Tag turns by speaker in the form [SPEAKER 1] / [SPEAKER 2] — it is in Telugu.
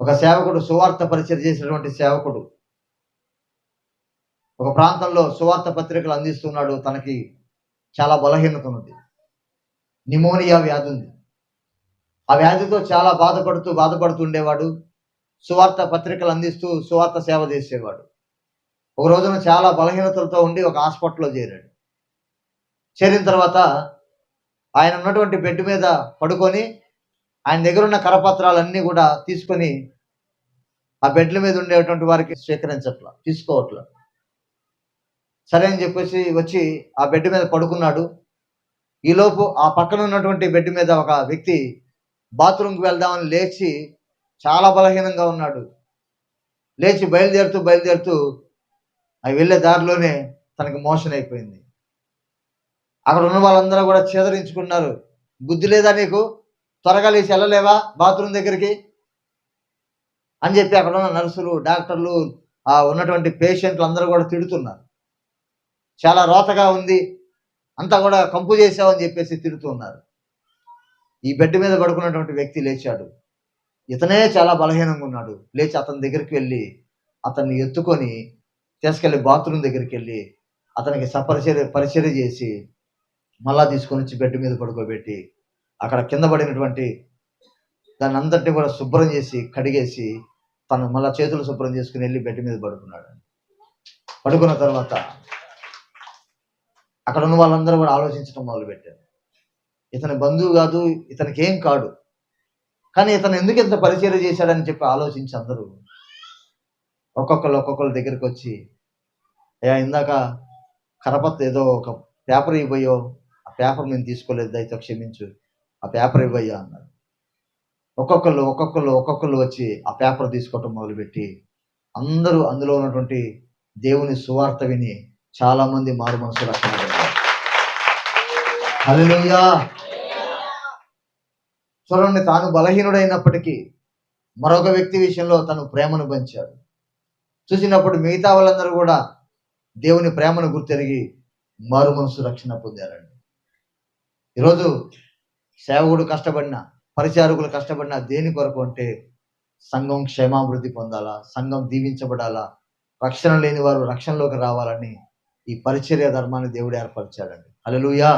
[SPEAKER 1] ఒక సేవకుడు సువార్త పరిచయం చేసినటువంటి సేవకుడు. ఒక ప్రాంతంలో సువార్త పత్రికలు అందిస్తున్నాడు తనకి చాలా బలహీనత ఉంది నిమోనియా వ్యాధి ఉంది. ఆ వ్యాధితో చాలా బాధపడుతూ బాధపడుతూ ఉండేవాడు. సువార్త పత్రికలు అందిస్తూ సువార్త సేవ చేసేవాడు. ఒక రోజున చాలా బలహీనతలతో ఉండి ఒక హాస్పిటల్లో చేరాడు. చేరిన తర్వాత ఆయన ఉన్నటువంటి బెడ్ మీద పడుకొని ఆయన దగ్గర ఉన్న కరపత్రాలన్నీ కూడా తీసుకొని ఆ బెడ్ల మీద ఉండేటువంటి వారికి స్వీకరించట్లా తీసుకోవట్లా. సరే అని చెప్పేసి వచ్చి ఆ బెడ్ మీద పడుకున్నాడు. ఈలోపు ఆ పక్కన ఉన్నటువంటి బెడ్ మీద ఒక వ్యక్తి బాత్రూమ్కి వెళ్దామని లేచి చాలా బలహీనంగా ఉన్నాడు. లేచి బయలుదేరుతూ బయలుదేరుతూ అవి వెళ్ళే దారిలోనే తనకి మోషన్ అయిపోయింది. అక్కడ ఉన్న వాళ్ళందరూ కూడా చేదరించుకున్నారు. బుద్ధి లేదా నీకు? త్వరగా లేచి వెళ్ళలేవా? బాత్రూమ్ దగ్గరికి? అని చెప్పి అక్కడ ఉన్న నర్సులు డాక్టర్లు ఆ ఉన్నటువంటి పేషెంట్లు అందరూ కూడా తిడుతున్నారు. చాలా రోతగా ఉంది. అంతా కూడా కంపు చేసావని చెప్పేసి తిడుతున్నారు. ఈ బెడ్ మీద పడుకున్నటువంటి వ్యక్తి లేచాడు. ఇతనే చాలా బలహీనంగా ఉన్నాడు. లేచి అతని దగ్గరికి వెళ్ళి అతన్ని ఎత్తుకొని తీసుకెళ్ళి బాత్రూమ్ దగ్గరికి వెళ్ళి అతనికి సపరిచర్య పరిచర్య చేసి మళ్ళా తీసుకొని వచ్చి బెడ్ మీద పడుకోబెట్టి అక్కడ కింద పడినటువంటి దాన్ని అంతటిని కూడా శుభ్రం చేసి కడిగేసి తను మళ్ళా చేతులు శుభ్రం చేసుకుని వెళ్ళి బెడ్ మీద పడుకున్నాడు. పడుకున్న తర్వాత అక్కడ ఉన్న వాళ్ళందరూ కూడా ఆలోచించడం మొదలుపెట్టారు. ఇతని బంధువు కాదు ఇతనికి ఏం కాడు. కానీ ఇతను ఎందుకు ఇంత పరిచయం చేశాడని చెప్పి ఆలోచించి అందరూ ఒక్కొక్కరు ఒక్కొక్కరు దగ్గరికి వచ్చి అయ్యా ఇందాక కరపత్ర ఏదో ఒక పేపర్ ఇవ్వయో ఆ పేపర్ మేము తీసుకోలేదు దయతో క్షమించు. ఆ పేపర్ ఇవ్వయ్యా అన్నారు ఒక్కొక్కళ్ళు ఒక్కొక్కళ్ళు ఒక్కొక్కళ్ళు వచ్చి ఆ పేపర్ తీసుకోవటం మొదలుపెట్టి అందరూ అందులో ఉన్నటువంటి దేవుని సువార్త విని చాలామంది మారు మనసు రక్షణ పొందారు. చూడండి తాను బలహీనుడైనప్పటికీ మరొక వ్యక్తి విషయంలో తను ప్రేమను పంచాడు. చూసినప్పుడు మిగతా వాళ్ళందరూ కూడా దేవుని ప్రేమను గుర్తెరిగి మారు మనసు రక్షణ పొందారండి. ఈరోజు సేవకుడు కష్టపడిన పరిచారకులు కష్టపడిన దేని కొరకు అంటే సంఘం క్షేమాభివృద్ధి పొందాలా సంఘం దీవించబడాలా రక్షణ లేని వారు రక్షణలోకి రావాలని ఈ పరిచర్య ధర్మాన్ని దేవుడు ఏర్పరిచాడండి. అలలుయా